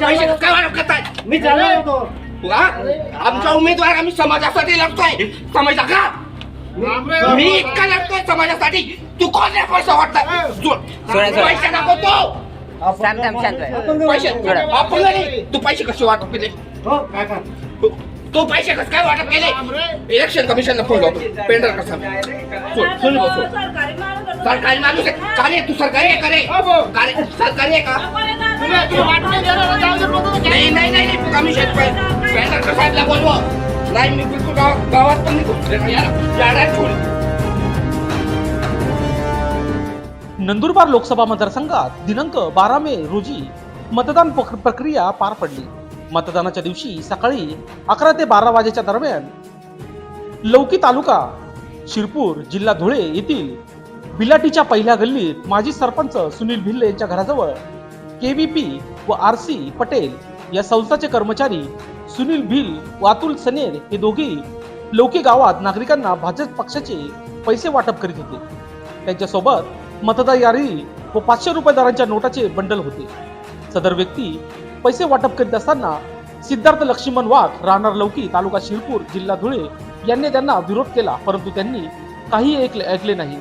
पैसे काय वाटप करताय मी होतो? आमचा उमेदवार आम्ही समाजासाठी लढतोय. समजला का? मी इतका लढतोय समाजासाठी. तू कोण पैसा वाटताय. पैसे नको तो. शांत शांत. पैसे. आपण नाही. तू पैसे कसे वाटप केले? हो तू- तू पैसे कसे काय वाटप केले? इलेक्शन कमिशनला फोन लावतो पेंडर कसा? सोड, सोड सोड. सरकारी माणूस आहे. का रे तू सरकारी आहे का रे? का रे? सरकारी आहे का? नाही नाही नाही कमिशन साहेबला बोलवा. नाही मी बिलकुल गावात पण नाही नंदुरबार लोकसभा मतदारसंघात दिनांक बारा मे रोजी मतदान प्रक्रिया पार पडली. मतदानाच्या दिवशी सकाळी अकरा ते बारा वाजेच्या दरम्यान लौकी तालुका शिरपूर जिल्हा धुळे येथील बिलाटीच्या पहिल्या गल्लीत माजी सरपंच सुनील भिल्ले यांच्या घराजवळ के व्हीपी व आर सी पटेल या संस्थाचे कर्मचारी सुनील भिल व अतुल सनेर हे दोघेही लौकी गावात नागरिकांना भाजप पक्षाचे पैसे वाटप करीत होते. त्यांच्यासोबत मतदार यादी व पाचशे रुपये दरांच्या नोटाचे बंडल होते. सदर व्यक्ती पैसे वाटप करीत असताना सिद्धार्थ लक्ष्मण वाघ राहणार लौकी तालुका शिरपूर जिल्हा धुळे यांनी त्यांना विरोध केला परंतु त्यांनी काही ऐकले ऐकले नाही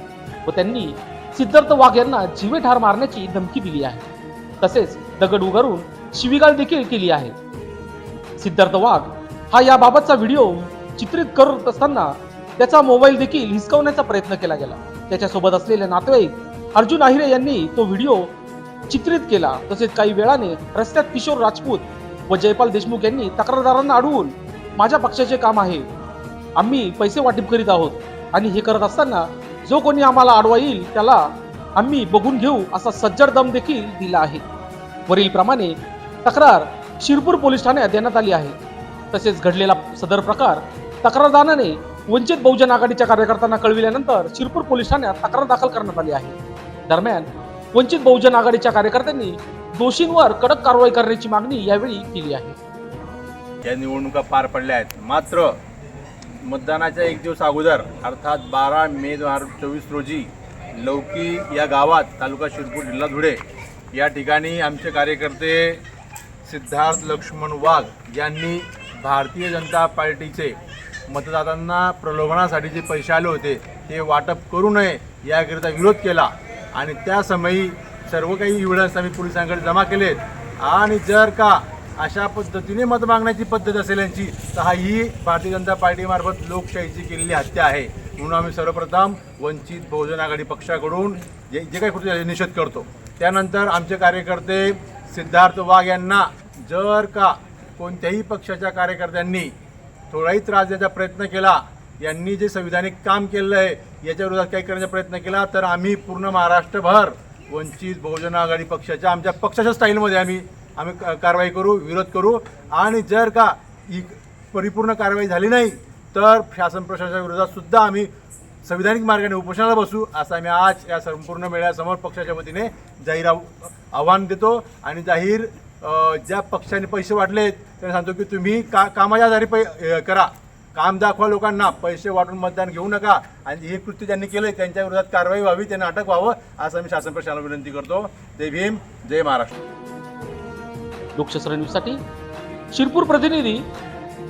व त्यांनी सिद्धार्थ वाघ यांना जीवे ठार मारण्याची धमकी दिली आहे. तसेच दगड उगारून शिवीगाळ देखील केली आहे. सिद्धार्थ वाघ हा याबाबतचा व्हिडिओ चित्रित करत असताना त्याचा मोबाईल देखील हिसकवण्याचा प्रयत्न केला गेला. त्याच्यासोबत असलेले नातेवाईक अर्जुन आहिरे यांनी तो व्हिडिओ चित्रित केला. तसेच काही वेळाने रस्त्यात किशोर राजपूत व जयपाल देशमुख यांनी तक्रारदारांना अडवून माझ्या पक्षाचे काम आहे. आम्ही पैसे वाटप करीत आहोत आणि हे करत असताना जो कोणी आम्हाला अडवा येईल त्याला आम्ही बघून घेऊ असा सज्जड दम देखील दिला आहे. वरील प्रमाणे तक्रार शिरपूर पोलीस ठाण्यात देण्यात आली आहे. तसेच घडलेला सदर प्रकार तक्रारदाराने वंचित बहुजन आघाडीच्या कार्यकर्त्यांना कळविल्यानंतर शिरपूर पोलीस ठाण्यात तक्रार दाखल करण्यात आली आहे. दरम्यान वंचित बहुजन आघाडीच्या कार्यकर्त्यांनी दोषींवर कडक कारवाई करण्याची मागणी यावेळी केली आहे. या निवडणुका पार पडल्या आहेत. मात्र मतदानाच्या एक दिवस अगोदर अर्थात बारा मे दोन हजार चोवीस रोजी लौकी या गावात तालुका शिरपूर जिल्हा धुळे या ठिकाणी आमचे कार्यकर्ते सिद्धार्थ लक्ष्मण वाघ यांनी भारतीय जनता पार्टीचे मतदारांना प्रलोभनासाठी जे पैसे आले होते ते वाटप करू नये याकरिता विरोध केला. आणि त्या समयी सर्व काही एव्हिडन्स आम्ही पोलिसांकडे जमा केलेत. आणि जर का अशा पद्धतीने मत मागण्याची पद्धत असेल यांची तर हा ही भारतीय जनता पार्टीमार्फत लोकशाहीची केलेली हत्या आहे. म्हणून आम्ही सर्वप्रथम वंचित बहुजन आघाडी पक्षाकडून जे जे काही कृती निषेध करतो. त्यानंतर आमचे कार्यकर्ते सिद्धार्थ वाघ यांना जर का कोणत्याही पक्षाच्या कार्यकर्त्यांनी थोडाही त्रास द्यायचा प्रयत्न केला यांनी जे संविधानिक काम केलं आहे याच्या विरोधात काही करण्याचा प्रयत्न केला तर आम्ही पूर्ण महाराष्ट्रभर वंचित बहुजन आघाडी पक्षाच्या आमच्या पक्षाच्या स्टाईलमध्ये आम्ही आम्ही क- कारवाई करू विरोध करू. आणि जर का ही परिपूर्ण कारवाई झाली नाही तर शासन प्रशासनाच्या विरोधात सुद्धा आम्ही संविधानिक मार्गाने उपोषणाला बसू असं आम्ही आज या संपूर्ण मेळ्यासमोर पक्षाच्या वतीने जाहीर आव- आव्हान देतो. आणि जाहीर ज्या पक्षाने पैसे वाटलेत त्यांना सांगतो की तुम्ही का कामाच्या आधारे पै करा. काम दाखवा लोकांना पैसे वाटून मतदान घेऊ नका. आणि हे कृत्य ज्यांनी केलं त्यांच्या विरोधात कारवाई व्हावी त्यांना अटक व्हावं असं आम्ही शासन प्रशासनाला विनंती करतो. जय भीम जय महाराष्ट्र. लोकशास्त्र न्यूजसाठी शिरपूर प्रतिनिधी